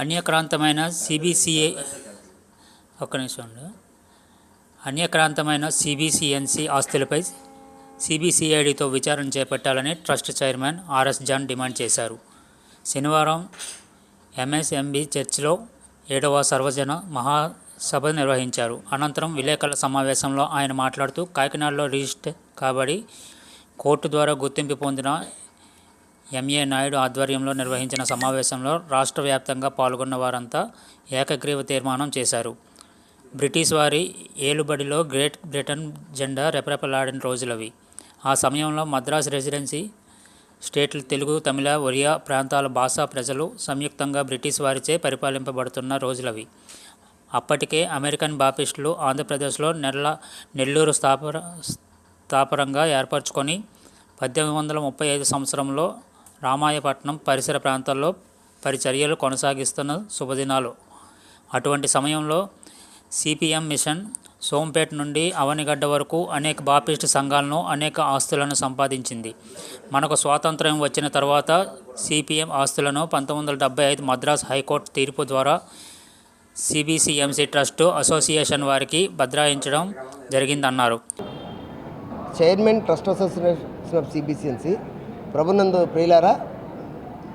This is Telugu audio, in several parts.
అన్యక్రాంతమైన సిబిసిఏ ఒక్క నిమిషం అన్యక్రాంతమైన సిబిసిఎన్సి ఆస్తులపై సిబిసిఐడితో విచారణ చేపట్టాలని trust chairman RS John demand చేశారు. శనివారం ఎంఎస్ఎంబి చర్చిలో ఏడవ సర్వజన మహాసభ నిర్వహించారు. అనంతరం విలేకరుల సమావేశంలో ఆయన మాట్లాడుతూ కాకినాడలో రిజిస్టర్ కాబడి కోర్టు ద్వారా గుర్తింపు పొందిన ఎంఏ నాయుడు ఆధ్వర్యంలో నిర్వహించిన సమావేశంలో రాష్ట్ర వ్యాప్తంగా పాల్గొన్న వారంతా ఏకగ్రీవ తీర్మానం చేశారు. బ్రిటిష్ వారి ఏలుబడిలో గ్రేట్ బ్రిటన్ జెండా రెపరెపలాడిన రోజులవి. ఆ సమయంలో మద్రాస్ రెసిడెన్సీ స్టేట్లు తెలుగు తమిళ ఒరియా ప్రాంతాల భాషా ప్రజలు సంయుక్తంగా బ్రిటిష్ వారిచే పరిపాలింపబడుతున్న రోజులవి. అప్పటికే అమెరికన్ బాపిస్టులు ఆంధ్రప్రదేశ్లో నెల్ల నెల్లూరు స్థాపర స్థాపరంగా ఏర్పరచుకొని పద్దెనిమిది వందల ముప్పై ఐదు సంవత్సరంలో రామాయపట్నం పరిసర ప్రాంతాల్లో పరిచర్యలు కొనసాగిస్తున్న శుభదినాలు. అటువంటి సమయంలో సిపిఎం మిషన్ సోంపేట నుండి అవనిగడ్డ వరకు అనేక బాపిస్ట్ సంఘాలను అనేక ఆస్తులను సంపాదించింది. మనకు స్వాతంత్ర్యం వచ్చిన తర్వాత సిపిఎం ఆస్తులను పంతొమ్మిది వందల ఐదు మద్రాస్ హైకోర్టు తీర్పు ద్వారా సిబిసిఎంసి ట్రస్టు అసోసియేషన్ వారికి బద్రాయించడం జరిగిందన్నారు. Chairman trust association of CBCMC ప్రభునందు ప్రియులారా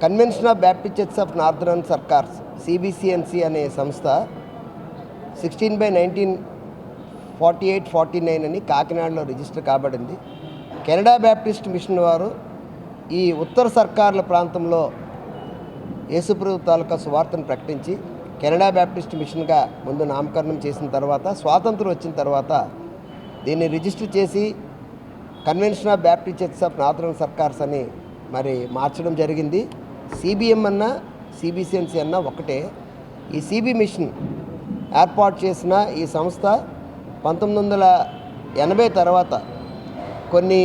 Convention of Baptist Church of Northern Circars CBCNC అనే సంస్థ sixteen by nineteen forty eight forty nine అని కాకినాడలో రిజిస్టర్ కాబడింది. కెనడా బ్యాప్టిస్ట్ మిషన్ వారు ఈ ఉత్తర సర్కార్ల ప్రాంతంలో యేసుప్రభు తాలూకా సువార్తను ప్రకటించి కెనడా బ్యాప్టిస్ట్ మిషన్గా ముందు నామకరణం చేసిన తర్వాత స్వాతంత్రం వచ్చిన తర్వాత దీన్ని రిజిస్టర్ చేసి Convention of Baptist Church of Northern Circars అని మరి మార్చడం జరిగింది. సిబిఎం అన్న సిబిసిఎన్సి అన్న ఒకటే. ఈ సిబి మిషన్ ఏర్పాటు చేసిన ఈ సంస్థ పంతొమ్మిది వందల ఎనభై తర్వాత కొన్ని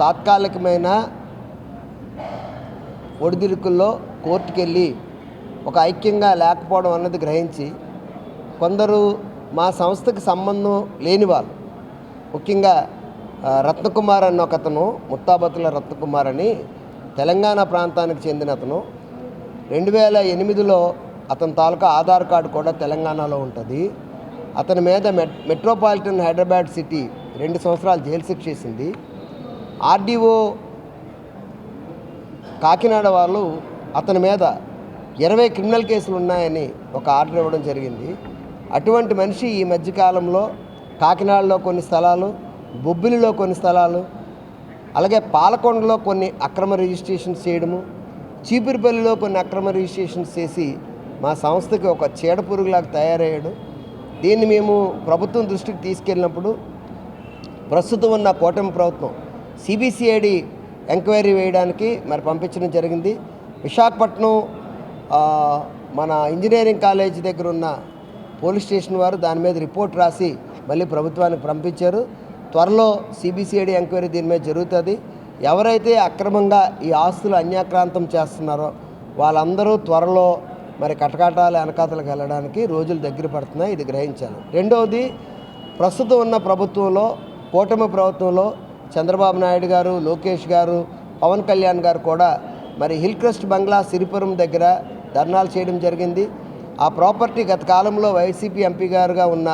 తాత్కాలికమైన ఒడిదుడుకుల్లో కోర్టుకెళ్ళి ఒక ఐక్యంగా లేకపోవడం అన్నది గ్రహించి కొందరు మా సంస్థకి సంబంధం లేని వాళ్ళు. ముఖ్యంగా రత్నకుమార్ అన్న ఒక అతను ముత్తాబతుల రత్నకుమార్ అని తెలంగాణ ప్రాంతానికి చెందిన అతను. రెండు వేల ఎనిమిదిలో అతని తాలూకా ఆధార్ కార్డు కూడా తెలంగాణలో ఉంటుంది. అతని మీద మెట్ మెట్రోపాలిటన్ హైదరాబాద్ సిటీ రెండు సంవత్సరాలు జైలు శిక్ష చేసింది ఆర్డీఓ కాకినాడ వాళ్ళు అతని మీద ఇరవై క్రిమినల్ కేసులు ఉన్నాయని ఒక ఆర్డర్ ఇవ్వడం జరిగింది. అటువంటి మనిషి ఈ మధ్యకాలంలో కాకినాడలో కొన్ని స్థలాలు బొబ్బిలిలో కొన్ని స్థలాలు అలాగే పాలకొండలో కొన్ని అక్రమ రిజిస్ట్రేషన్స్ చేయడము చీపురుపల్లిలో కొన్ని అక్రమ రిజిస్ట్రేషన్స్ చేసి మా సంస్థకి ఒక చీడ పురుగులాగా తయారయ్యాడు. దీన్ని మేము ప్రభుత్వం దృష్టికి తీసుకెళ్ళినప్పుడు ప్రస్తుతం ఉన్న కూటమి ప్రభుత్వం సిబిసిఐడి ఎంక్వైరీ వేయడానికి మరి పంపించడం జరిగింది. విశాఖపట్నం మన ఇంజనీరింగ్ కాలేజ్ దగ్గర ఉన్న పోలీస్ స్టేషన్ వారు దాని మీద రిపోర్ట్ రాసి మళ్ళీ ప్రభుత్వానికి పంపించారు. త్వరలో సిబిసిఐడి ఎంక్వైరీ దీని మీద జరుగుతుంది. ఎవరైతే అక్రమంగా ఈ ఆస్తులు అన్యాక్రాంతం చేస్తున్నారో వాళ్ళందరూ త్వరలో మరి కటకటాల వెనకాతలకు వెళ్ళడానికి రోజులు దగ్గర పడుతున్నాయి ఇది గ్రహించాను. రెండవది ప్రస్తుతం ఉన్న ప్రభుత్వంలో కూటమి ప్రభుత్వంలో చంద్రబాబు నాయుడు గారు లోకేష్ గారు పవన్ కళ్యాణ్ గారు కూడా మరి హిల్ క్రస్ట్ బంగ్లా సిరిపురం దగ్గర ధర్నాలు చేయడం జరిగింది. ఆ ప్రాపర్టీ గత కాలంలో వైసీపీ ఎంపీ గారుగా ఉన్న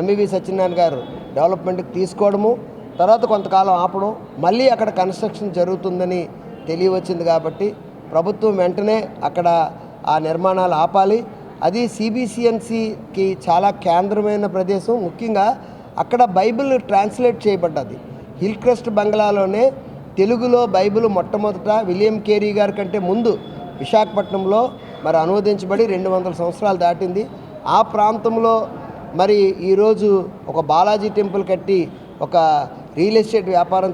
ఎంవివి సత్యనారాయణ గారు డెవలప్మెంట్కి తీసుకోవడము తర్వాత కొంతకాలం ఆపడం మళ్ళీ అక్కడ కన్స్ట్రక్షన్ జరుగుతుందని తెలియవచ్చింది కాబట్టి ప్రభుత్వం వెంటనే అక్కడ ఆ నిర్మాణాలు ఆపాలి. అది సిబిసిఎన్సికి చాలా కేంద్రమైన ప్రదేశం. ముఖ్యంగా అక్కడ బైబిల్ ట్రాన్స్లేట్ చేయబడ్డది. హిల్ క్రెస్ట్ బంగ్లాలోనే తెలుగులో బైబిల్ మొట్టమొదట విలియం కేరీ గారి కంటే ముందు విశాఖపట్నంలో మరి అనువదించబడి రెండు వందల సంవత్సరాలు దాటింది. ఆ ప్రాంతంలో మరి ఈరోజు ఒక బాలాజీ టెంపుల్ కట్టి ఒక రియల్ ఎస్టేట్ వ్యాపారం